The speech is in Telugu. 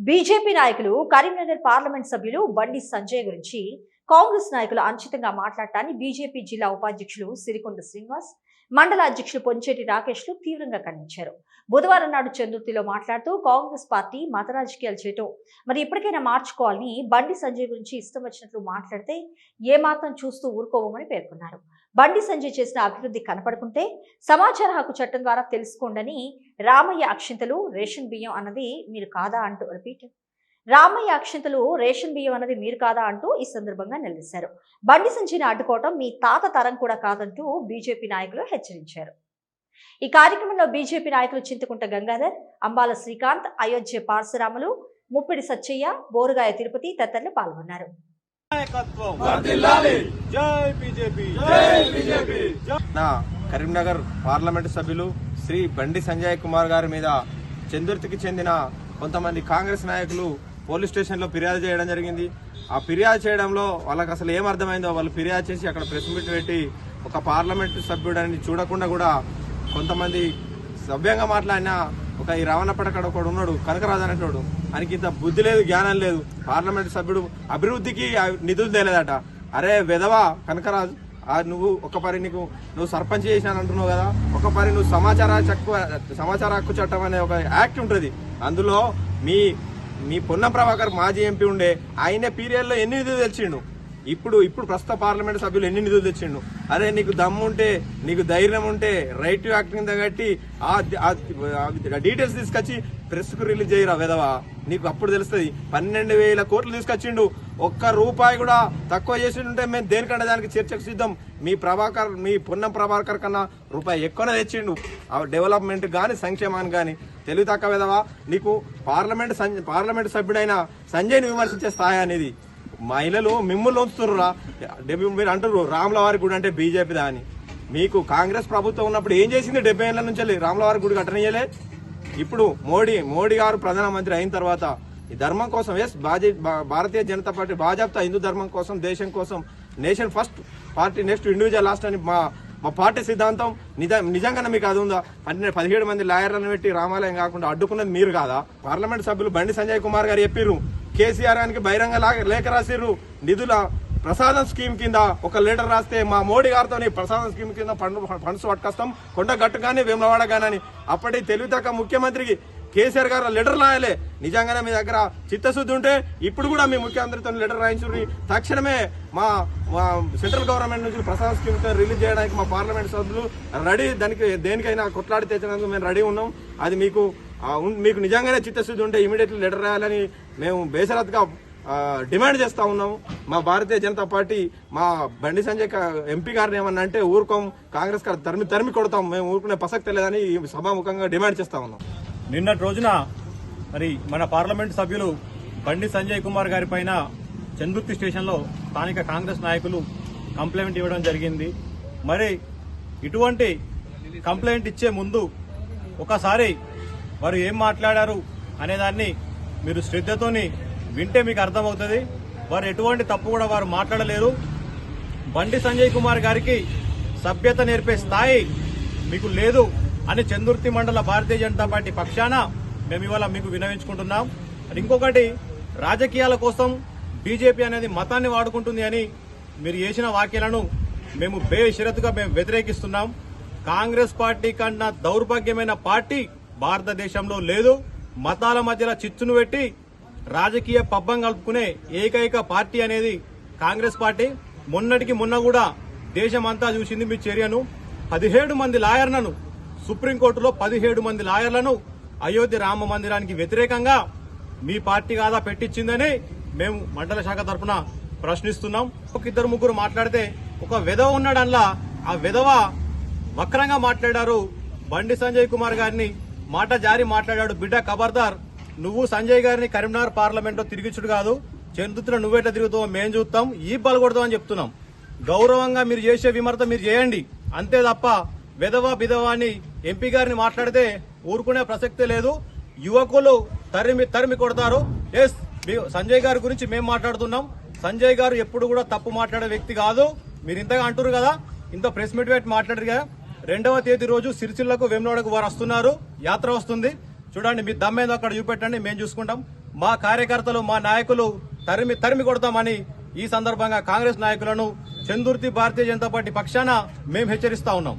బీజేపీ నాయకులు కరీంనగర్ పార్లమెంట్ సభ్యులు బండి సంజయ్ గురించి కాంగ్రెస్ నాయకులు అనుచితంగా మాట్లాడటాన్ని బీజేపీ జిల్లా ఉపాధ్యక్షులు సిరికొండ శ్రీనివాస్ మండల అధ్యక్షులు పొంచేటి రాకేష్లు తీవ్రంగా ఖండించారు. బుధవారం నాడు చందుర్తిలో మాట్లాడుతూ కాంగ్రెస్ పార్టీ మత రాజకీయాలు చేయటం మరి ఇప్పటికైనా మార్చుకోవాలని బండి సంజయ్ గురించి ఇష్టం వచ్చినట్లు మాట్లాడితే ఏ మాత్రం చూస్తూ ఊరుకోవమని పేర్కొన్నారు. బండి సంజయ్ చేసిన అభివృద్ధి కనపడుకుంటే సమాచార హక్కు చట్టం ద్వారా తెలుసుకోండని రామయ్య అక్షింతలు రేషన్ బియ్యం అన్నది మీరు కాదా అంటూ రిపీట్ రామయ్య అక్షింతలు రేషన్ బియ్యం అన్నది మీరు కాదా అంటూ ఈ సందర్భంగా నిలదీశారు. బండి సంజయ్ని అడ్డుకోవటం మీ తాత తరం కూడా కాదంటూ బీజేపీ నాయకులు హెచ్చరించారు. ఈ కార్యక్రమంలో బీజేపీ నాయకులు చింతకుంట గంగాధర్ అంబాల శ్రీకాంత్ అయోధ్య పార్శరాములు ముప్పిడి సచ్చయ్య బోరుగాయ తిరుపతి తదితరులు పాల్గొన్నారు. నాయకత్వం. వర్ధిల్లాలి జై బీజేపీ. జై బీజేపీ. నా కరీంనగర్ పార్లమెంటు సభ్యులు శ్రీ బండి సంజయ్ కుమార్ గారి మీద చందుర్తికి చెందిన కొంతమంది కాంగ్రెస్ నాయకులు పోలీస్ స్టేషన్లో ఫిర్యాదు చేయడం జరిగింది. ఆ ఫిర్యాదు చేయడంలో వాళ్ళకి అసలు ఏమర్థమైందో వాళ్ళు ఫిర్యాదు చేసి అక్కడ ప్రెస్ మీట్ పెట్టి ఒక పార్లమెంటు సభ్యుడని చూడకుండా కూడా కొంతమంది సభ్యంగా మాట్లాడిన ఒక ఈ రావణపడకడ ఒకడు ఉన్నాడు కనకరాజు అనేటోడు ఆయనకి ఇంత బుద్ధి లేదు జ్ఞానం లేదు. పార్లమెంట్ సభ్యుడు అభివృద్ధికి నిధులు తేలేదట. అరే వెధవా కనకరాజు ఆ నువ్వు ఒక పరి నీకు నువ్వు సర్పంచ్ చేసినాను అంటున్నావు కదా ఒక పరి నువ్వు సమాచార చక్కు సమాచార హక్కు చట్టం అనే ఒక యాక్ట్ ఉంటుంది. అందులో మీ మీ పొన్నం ప్రభాకర్ మాజీ ఎంపీ ఉండే ఆయన పీరియడ్లో ఎన్ని నిధులు తెచ్చిండు? ఇప్పుడు ఇప్పుడు ప్రస్తుత పార్లమెంట్ సభ్యులు ఎన్ని నిధులు తెచ్చిండు? అరే నీకు దమ్ము ఉంటే నీకు ధైర్యం ఉంటే రైట్ టు యాక్ట్ కింద కట్టి ఆ డీటెయిల్స్ తీసుకొచ్చి ప్రెస్కు రిలీజ్ చేయరా వెదవా? నీకు అప్పుడు తెలుస్తుంది. పన్నెండు వేల కోట్లు తీసుకొచ్చిండు. ఒక్క రూపాయి కూడా తక్కువ చేసిండుంటే మేము దేనికంటే దానికి చర్చకు సిద్ధం? మీ ప్రభాకర్ మీ పొన్నం ప్రభాకర్ కన్నా రూపాయి ఎక్కువనే తెచ్చిండు. ఆ డెవలప్మెంట్ కానీ సంక్షేమానికి కానీ తెలివి తక్కువ విధవా నీకు పార్లమెంట్ సం- పార్లమెంట్ సభ్యుడైన సంజయ్ని విమర్శించే స్థాయి అనేది మహిళలు మిమ్మల్ని ఉంచుతుర్రా డెబ్బై మీరు అంటారు రాములవారి గుడి అంటే బీజేపీ దాని మీకు కాంగ్రెస్ ప్రభుత్వం ఉన్నప్పుడు ఏం చేసింది డెబ్బై ఏళ్ళ నుంచి వెళ్ళి? రాముల గుడి కట్టనియలే ఇప్పుడు మోడీ మోడీ గారు ప్రధానమంత్రి అయిన తర్వాత ఈ ధర్మం కోసం ఎస్ భారతీయ జనతా పార్టీ భాజపా హిందూ ధర్మం కోసం దేశం కోసం nation first party next individual last అని మా మా పార్టీ సిద్ధాంతం నిజ నిజంగానే మీకు అది ఉందా? పన్నెండు పదిహేడు మంది లాయర్లను పెట్టి రామాలయం కాకుండా అడ్డుకున్నది మీరు కాదా? పార్లమెంట్ సభ్యులు బండి సంజయ్ కుమార్ గారు చెప్పిర్రు. కేసీఆర్ గారికి బహిరంగ లా- లేఖ రాసిర్రు. నిధుల ప్రసాదం స్కీమ్ కింద ఒక లీటర్ రాస్తే మా మోడీ గారితో ప్రసాదం స్కీమ్ కింద ఫండ్స్ పట్టుకొస్తాం కొండగట్టు కానీ వేములవాడ కానీ అప్పటి తెలివితక్క ముఖ్యమంత్రికి కేసీఆర్ గారు లెటర్ రాయలే. నిజంగానే మీ దగ్గర చిత్తశుద్ధి ఉంటే ఇప్పుడు కూడా మీ ముఖ్యమంత్రితో లెటర్ రాయించుకుని తక్షణమే మా మా సెంట్రల్ గవర్నమెంట్ నుంచి ప్రసాద్ స్కీమ్ రిలీజ్ చేయడానికి మా పార్లమెంట్ సభ్యులు రెడీ. దానికి దేనికైనా కొట్లాడి తెచ్చినందుకు మేము రెడీ ఉన్నాం. అది మీకు మీకు నిజంగానే చిత్తశుద్ధి ఉంటే ఇమీడియట్లీ లెటర్ రాయాలని మేము బేసరత్గా డిమాండ్ చేస్తా ఉన్నాము మా భారతీయ జనతా పార్టీ మా బండి సంజయ్ ఎంపీ గారిని ఏమన్నా అంటే ఊరుకోం కాంగ్రెస్ గారు తరిమి తరిమి కొడతాం. మేము ఊరుకునే ప్రసక్తి లేదని ఈ సభాముఖంగా డిమాండ్ చేస్తా ఉన్నాం. నిన్నటి రోజున మరి మన పార్లమెంట్ సభ్యులు బండి సంజయ్ కుమార్ గారి పైన చందుర్తి స్టేషన్లో స్థానిక కాంగ్రెస్ నాయకులు కంప్లైంట్ ఇవ్వడం జరిగింది. మరి ఇటువంటి కంప్లైంట్ ఇచ్చే ముందు ఒకసారి వారు ఏం మాట్లాడారు అనేదాన్ని మీరు శ్రద్ధతోని వింటే మీకు అర్థమవుతుంది. వారు ఎటువంటి తప్పు కూడా వారు మాట్లాడలేరు. బండి సంజయ్ కుమార్ గారికి సభ్యత నేర్పే స్థాయి మీకు లేదు. అని చందుర్తి మండల భారతీయ జనతా పార్టీ పక్షాన మేము ఇవాళ మీకు వినవించుకుంటున్నాం. ఇంకొకటి రాజకీయాల కోసం బీజేపీ అనేది మతాన్ని వాడుకుంటుంది అని మీరు చేసిన వ్యాఖ్యలను మేము బేషరతుగా మేము వ్యతిరేకిస్తున్నాం. కాంగ్రెస్ పార్టీ కన్నా దౌర్భాగ్యమైన పార్టీ భారతదేశంలో లేదు. మతాల మధ్యలో చిచ్చును పెట్టి రాజకీయ పబ్బం కలుపుకునే ఏకైక పార్టీ అనేది కాంగ్రెస్ పార్టీ. మొన్నటికి మొన్న కూడా దేశమంతా చూసింది మీ చర్యను. పదిహేడు మంది లాయర్లను సుప్రీంకోర్టులో పదిహేడు మంది లాయర్లను అయోధ్య రామ మందిరానికి వ్యతిరేకంగా మీ పార్టీ కాదా పెట్టించిందని మేము మండల శాఖ తరఫున ప్రశ్నిస్తున్నాం. ఒక ఇద్దరు ముగ్గురు మాట్లాడితే ఒక విధవ ఉన్నాడల్లా ఆ విధవ వక్రంగా మాట్లాడారు. బండి సంజయ్ కుమార్ గారిని మాట జారి మాట్లాడాడు. బిడ్డ ఖబర్దార్ నువ్వు సంజయ్ గారిని కరీంనగర్ పార్లమెంట్లో కాదు. చెందుతున్న నువ్వేట తిరుగుతావో మేము చూస్తాం. ఈ బలగొడతామని చెప్తున్నాం. గౌరవంగా మీరు చేసే విమర్శ మీరు చేయండి. అంతే తప్ప విధవా బిధవ అని ఎంపీ గారిని మాట్లాడితే ఊరుకునే ప్రసక్తే లేదు. యువకులు తరిమి తరిమి కొడతారు. ఎస్ సంజయ్ గారి గురించి మేము మాట్లాడుతున్నాం. సంజయ్ గారు ఎప్పుడు కూడా తప్పు మాట్లాడే వ్యక్తి కాదు. మీరు ఇంతగా అంటారు కదా ఇంత ప్రెస్ మీట్ పెట్టి మాట్లాడారు కదా. రెండవ తేదీ రోజు సిరిసిల్లకు వెమ్లోడకు వారు వస్తున్నారు. యాత్ర వస్తుంది. చూడండి మీ దమ్మేదో అక్కడ చూపెట్టండి మేము చూసుకుంటాం. మా కార్యకర్తలు మా నాయకులు తరిమి తరిమి కొడతామని ఈ సందర్భంగా కాంగ్రెస్ నాయకులను చందుర్తి భారతీయ జనతా పార్టీ పక్షాన మేము హెచ్చరిస్తా ఉన్నాం.